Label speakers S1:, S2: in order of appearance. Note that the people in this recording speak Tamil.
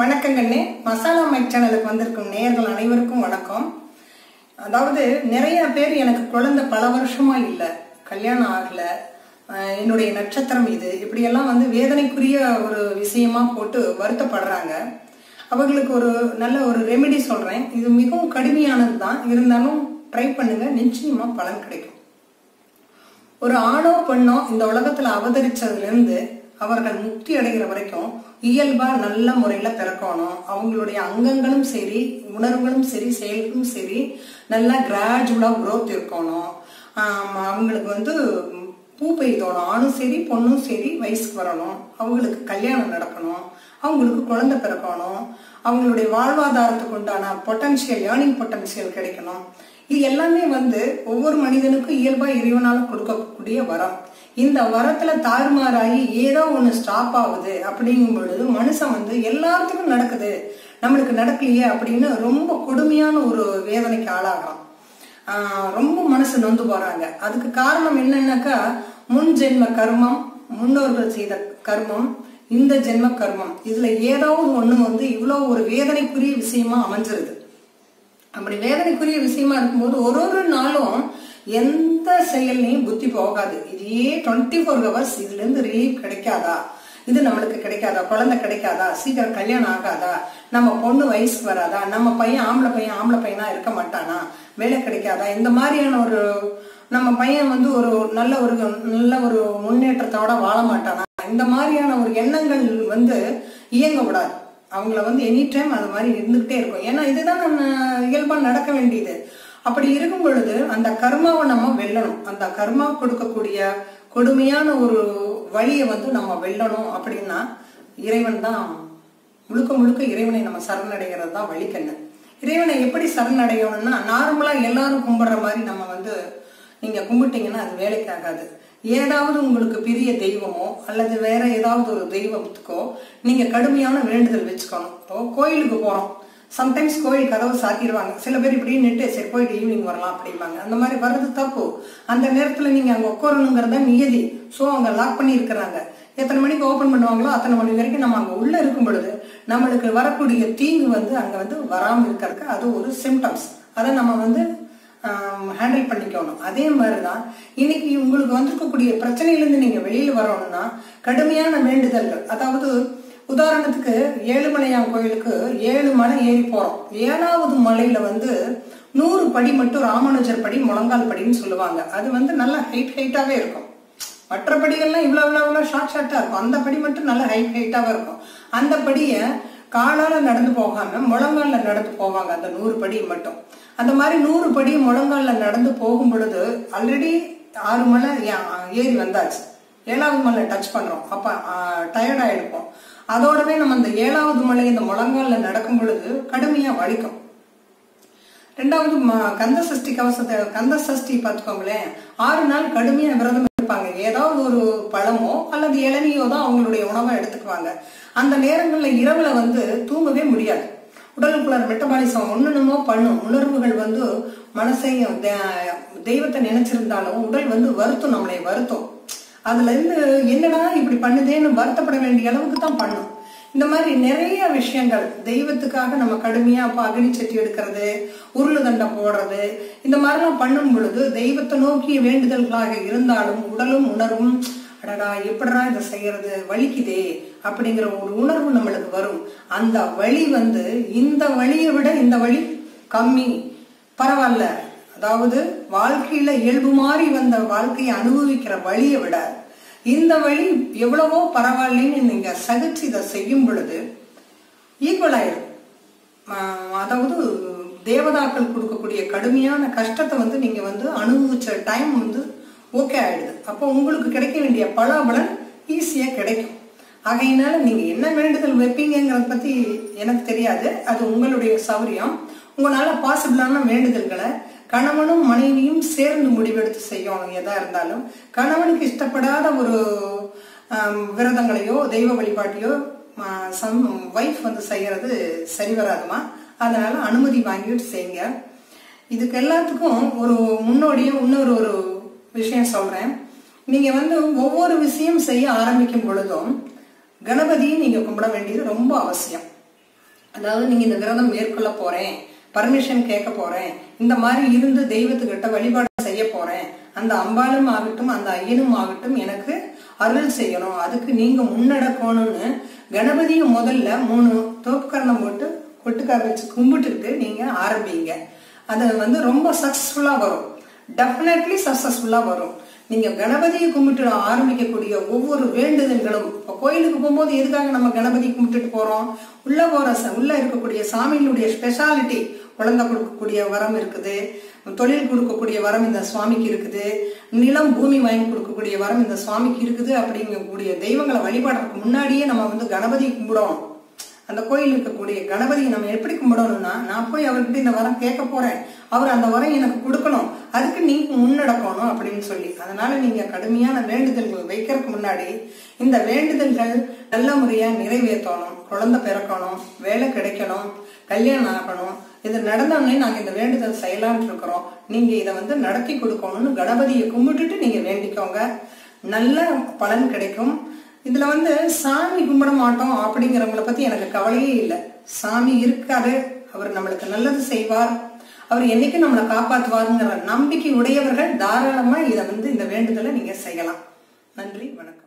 S1: வணக்கங்கண்ணே மசாலா மைக் சேனலுக்கு வந்திருக்கும் நேயர்கள் அனைவருக்கும் வணக்கம். அதாவது நிறைய பேர் எனக்கு குழந்தை பல வருஷமா இல்லை. கல்யாணம் ஆகல. என்னுடைய நட்சத்திரம் இது. இப்படியெல்லாம் வந்து வேதனைக்குரிய ஒரு விஷயமா போட்டு வருத்தப்படுறாங்க. அவங்களுக்கு ஒரு நல்ல ஒரு ரெமெடி சொல்றேன். இது மிகவும் கடுமையானது தான் இருந்தாலும் ட்ரை பண்ணுங்க. நிச்சயமா பலன் கிடைக்கும். ஒரு ஆணோ பெண்ணோ இந்த உலகத்துல அவதரிச்சதுல இருந்து அவர்கள் முக்தி அடைகிற வரைக்கும் இயல்பா நல்ல முறையில பிறக்கணும். அவங்களுடைய அங்கங்களும் சரி உணர்வுகளும் சரி செயல்களும் சரி நல்லா கிராஜுவலா குரோத் இருக்கணும். அவங்களுக்கு வந்து பூ பெய்தோணும் ஆணும் சரி பொண்ணும் சரி வயசுக்கு வரணும். அவங்களுக்கு கல்யாணம் நடக்கணும். அவங்களுக்கு குழந்தை பிறக்கணும். அவங்களுடைய வாழ்வாதாரத்துக்கு உண்டான பொட்டன்ஷியல் ஏர்னிங் பொட்டன்ஷியல் கிடைக்கணும். இது எல்லாமே வந்து ஒவ்வொரு மனிதனுக்கும் இயல்பா இறைவனால கொடுக்கக்கூடிய வரம். இந்த வரத்துல தாறுமாறாகி ஏதோ ஒன்று ஸ்டாப் ஆகுது அப்படிங்கும் பொழுது மனுஷன் வந்து எல்லாத்துக்கும் நடக்குது. நம்மளுக்கு நடக்கலையே அப்படின்னு ரொம்ப கொடுமையான ஒரு வேதனைக்கு ஆளாகலாம் ரொம்ப மனசு நொந்து போறாங்க. அதுக்கு காரணம் என்னன்னாக்கா முன் ஜென்ம கர்மம் முன்னோர்கள் செய்த கர்மம் இந்த ஜென்ம கர்மம். இதுல ஏதாவது ஒண்ணு வந்து இவ்வளவு ஒரு வேதனைக்குரிய விஷயமா அமைஞ்சிருது. அப்படி வேதனைக்குரிய விஷயமா இருக்கும்போது ஒரு ஒரு நாளும் எந்த செயல்லையும் புத்தி போகாது. இதே டுவெண்ட்டி ஃபோர் ஹவர்ஸ் இதுல இருந்து ரிலீஃப் கிடைக்காதா? இது நம்மளுக்கு கிடைக்காதா? குழந்தை கிடைக்காதா? சீக்கிரம் கல்யாணம் ஆகாதா? நம்ம பொண்ணு வயசுக்கு வராதா? நம்ம பையன் ஆம்பளை பையன் ஆம்பளை பையனா இருக்க மாட்டானா? வேலை கிடைக்காதா? இந்த மாதிரியான ஒரு நம்ம பையன் வந்து ஒரு நல்ல ஒரு நல்ல ஒரு முன்னேற்றத்தோட வாழ மாட்டானா? இந்த மாதிரியான ஒரு எண்ணங்கள் வந்து இயங்க விடாது அவங்கள வந்து எனி டைம் அது மாதிரி இருந்துகிட்டே இருக்கும். ஏன்னா இதுதான் நம்ம இயல்பா நடக்க வேண்டியது. அப்படி இருக்கும் பொழுது அந்த கர்மாவை நம்ம வெல்லணும். அந்த கர்மா கொடுக்கக்கூடிய கொடுமையான ஒரு வழியை வந்து நம்ம வெல்லணும் அப்படின்னா இறைவன் தான் முழுக்க முழுக்க இறைவனை நம்ம சரணடைகிறது தான் வழிக்கண்ணு. இறைவனை எப்படி சரணடையணும்னா நார்மலா எல்லாரும் கும்பிடுற மாதிரி நம்ம வந்து நீங்க கும்பிட்டீங்கன்னா அது வேலைக்கு ஆகாது. ஏதாவது உங்களுக்கு பெரிய தெய்வமோ அல்லது வேற ஏதாவது ஒரு தெய்வத்துக்கோ நீங்க கடுமையான வேண்டுதல் வச்சுக்கணும். இப்போ கோயிலுக்கு போறோம். சம்டைம்ஸ் கோயில் கதவு சாத்திடுவாங்க. சில பேர் இப்படி நின்று சரி போயிட்டு ஈவினிங் வரலாம் அப்படிம்பாங்க. அந்த மாதிரி வர்றது தப்பு. அந்த நேரத்தில் நீங்கள் அங்கே உட்காரணுங்கிறத நியதி ஸோ அவங்க லாக் பண்ணி இருக்கிறாங்க எத்தனை மணிக்கு ஓப்பன் பண்ணுவாங்களோ அத்தனை மணி வரைக்கும் நம்ம அங்கே உள்ளே இருக்கும் பொழுது நம்மளுக்கு வரக்கூடிய தீங்கு வந்து அங்கே வந்து வராமல் இருக்கிறதுக்கு அது ஒரு சிம்டம்ஸ் அதை நம்ம வந்து ஹேண்டில் பண்ணிக்கணும். அதே மாதிரி தான் இன்னைக்கு உங்களுக்கு வந்திருக்கக்கூடிய பிரச்சனையிலேருந்து நீங்கள் வெளியில் வரணும்னா கடுமையான வேண்டுதல்கள். அதாவது உதாரணத்துக்கு ஏழுமலையான் கோயிலுக்கு ஏழு மலை ஏறி போறோம். ஏழாவது மலையில வந்து நூறு படி மட்டும் ராமானுஜர் படி முழங்கால் படின்னு சொல்லுவாங்க. அது வந்து நல்லா ஹைட் ஹைட்டாவே இருக்கும். மற்ற படிகள்லாம் இவ்வளவு இவ்வளவு இவ்வளவு ஷார்ட் ஷார்ட்டா இருக்கும். அந்த படி மட்டும் நல்லா ஹைட் ஹைட்டாவே இருக்கும். அந்த படியை காலால நடந்து போகாம முழங்கால்ல நடந்து போவாங்க. அந்த நூறு படி மட்டும். அந்த மாதிரி நூறு படி முழங்கால்ல நடந்து போகும் பொழுது ஆல்ரெடி ஆறு மலை ஏறி வந்தாச்சு. ஏழாவது மலை டச் பண்றோம். அப்ப டயர்ட் ஆயிடுப்போம் அதோடவே நம்ம அந்த ஏழாவது மலை இந்த முழங்கால நடக்கும் பொழுது கடுமையா வலிக்கும் ரெண்டாவது கந்த சஷ்டி கவசத்தை கந்த சஷ்டி பார்த்துக்கோங்களேன். ஆறு நாள் கடுமையா விரதம் இருப்பாங்க. ஏதாவது ஒரு பழமோ அல்லது இளநியோ தான் அவங்களுடைய உணவை எடுத்துக்குவாங்க. அந்த நேரங்களில் இரவுல வந்து தூங்கவே முடியாது. உடலுக்குள்ள மெட்டபாலிசம் ஒண்ணுமோ பண்ணும். உணர்வுகள் வந்து மனசையும் தெய்வத்தை நினைச்சிருந்தாலும் உடல் வந்து வருத்தம் நம்மளை வருத்தம். அதுலேருந்து என்னடா இப்படி பண்ணுதேன்னு வருத்தப்பட வேண்டிய அளவுக்கு தான் பண்ணும். இந்த மாதிரி நிறைய விஷயங்கள் தெய்வத்துக்காக நம்ம கடுமையா இப்போ அக்னி சட்டி எடுக்கிறது உருளு தண்டம் போடுறது இந்த மாதிரிலாம் பண்ணும் பொழுது தெய்வத்தை நோக்கிய வேண்டுதல்களாக இருந்தாலும் உடலும் உணர்வும் அடடா எப்படிடா இதை செய்யறது வலிக்குதே அப்படிங்கிற ஒரு உணர்வு நம்மளுக்கு வரும். அந்த வழி வந்து இந்த வழியை விட இந்த வழி கம்மி. பரவாயில்ல. அதாவது வாழ்க்கையில இயல்பு மாறி வந்த வாழ்க்கையை அனுபவிக்கிற வழியை விட இந்த வழி எவ்வளவோ பரவாயில்லைன்னு நீங்க சகிச்சு இதை செய்யும் பொழுது ஈக்குவலாயிரும் அதாவது தேவதாக்கள் கொடுக்கக்கூடிய கடுமையான கஷ்டத்தை வந்து நீங்க வந்து அனுபவிச்ச டைம் வந்து ஓகே ஆயிடுது. அப்போ உங்களுக்கு கிடைக்க வேண்டிய பலாபலன் ஈஸியா கிடைக்கும். ஆகையினால நீங்க என்ன வேண்டுதல் வைப்பீங்கிறத பத்தி எனக்கு தெரியாது. அது உங்களுடைய சௌரியம். உங்களால பாசிபிளான வேண்டுதல்களை கணவனும் மனைவியும் சேர்ந்து முடிவெடுத்து செய்யணும் எதா இருந்தாலும். கணவனுக்கு இஷ்டப்படாத ஒரு விரதங்களையோ தெய்வ வழிபாட்டையோ சம் ஒய்ஃப் வந்து செய்யறது சரி வராதுமா? அதனால அனுமதி வாங்கிட்டு செய்யுங்க. இதுக்கு எல்லாத்துக்கும் ஒரு முன்னோடியும் இன்னொரு ஒரு விஷயம் சொல்றேன். நீங்க வந்து ஒவ்வொரு விஷயம் செய்ய ஆரம்பிக்கும் பொழுதும் கணபதியை நீங்க கும்பிட வேண்டியது ரொம்ப அவசியம். அதாவது நீங்க இந்த விரதம் மேற்கொள்ள போறேன் பர்மிஷன் கேட்க போறேன். இந்த மாதிரி இருந்து தெய்வத்துக்கிட்ட வழிபாடு செய்ய போறேன். அந்த அம்பாளும் ஆகட்டும் அந்த ஐயனும் ஆகட்டும் எனக்கு அருள் செய்யணும். அதுக்கு நீங்க முன்னடக்கணும்னு கணபதியை முதல்ல மூணு தோப்புக்கரணம் போட்டு கொட்டுக்கார வச்சு கும்பிட்டுட்டு நீங்க ஆரம்பிங்க. அது வந்து ரொம்ப சக்சஸ்ஃபுல்லா வரும். டெஃபினெட்லி சக்சஸ்ஃபுல்லா வரும். நீங்க கணபதியை கும்பிட்டு ஆரம்பிக்கக்கூடிய ஒவ்வொரு வேண்டுதல்களும் இப்போ கோயிலுக்கு போகும்போது எதுக்காக நம்ம கணபதி கும்பிட்டுட்டு போறோம்? உள்ள போற உள்ள இருக்கக்கூடிய சாமியினுடைய ஸ்பெஷாலிட்டி குழந்தை கொடுக்கக்கூடிய வரம் இருக்குது தொழில் கொடுக்கக்கூடிய வரம் இந்த சுவாமிக்கு இருக்குது நிலம் பூமி வாங்கி கொடுக்கக்கூடிய வரம் இந்த சுவாமிக்கு இருக்குது அப்படிங்கக்கூடிய தெய்வங்களை வழிபாடுறதுக்கு முன்னாடியே நம்ம வந்து கணபதியை கும்பிடணும். அந்த கோயில் இருக்கக்கூடிய கணபதியை நம்ம எப்படி கும்பிடணும்னா நான் போய் அவர்கிட்ட இந்த வரம் கேட்க போறேன். அவர் அந்த வரம் எனக்கு கொடுக்கணும். அதுக்கு நீங்க முன்னடக்கணும் அப்படின்னு சொல்லி. அதனால நீங்க கடுமையான வேண்டுதல்கள் வைக்கிறதுக்கு முன்னாடி இந்த வேண்டுதல்கள் நல்ல முறையா நிறைவேற்றணும். குழந்தை பிறக்கணும் வேலை கிடைக்கணும் கல்யாணம் ஆகணும். இது நடந்தோடனே நாங்க இந்த வேண்டுதல் செய்யலான் இருக்கிறோம். நீங்க இதை வந்து நடத்தி கொடுக்கணும்னு கணபதியை கும்பிட்டுட்டு நீங்க வேண்டிக்கோங்க. நல்ல பலன் கிடைக்கும். இதில் வந்து சாமி கும்பிட மாட்டோம் அப்படிங்கிறவங்கள பற்றி எனக்கு கவலையே இல்லை. சாமி இருக்காரு. அவர் நம்மளுக்கு நல்லது செய்வார். அவர் என்னைக்கும் நம்மளை காப்பாற்றுவாருங்கிற நம்பிக்கை உடையவர்கள் தாராளமாக இதை வந்து இந்த வேண்டுதலை நீங்கள் செய்யலாம். நன்றி வணக்கம்.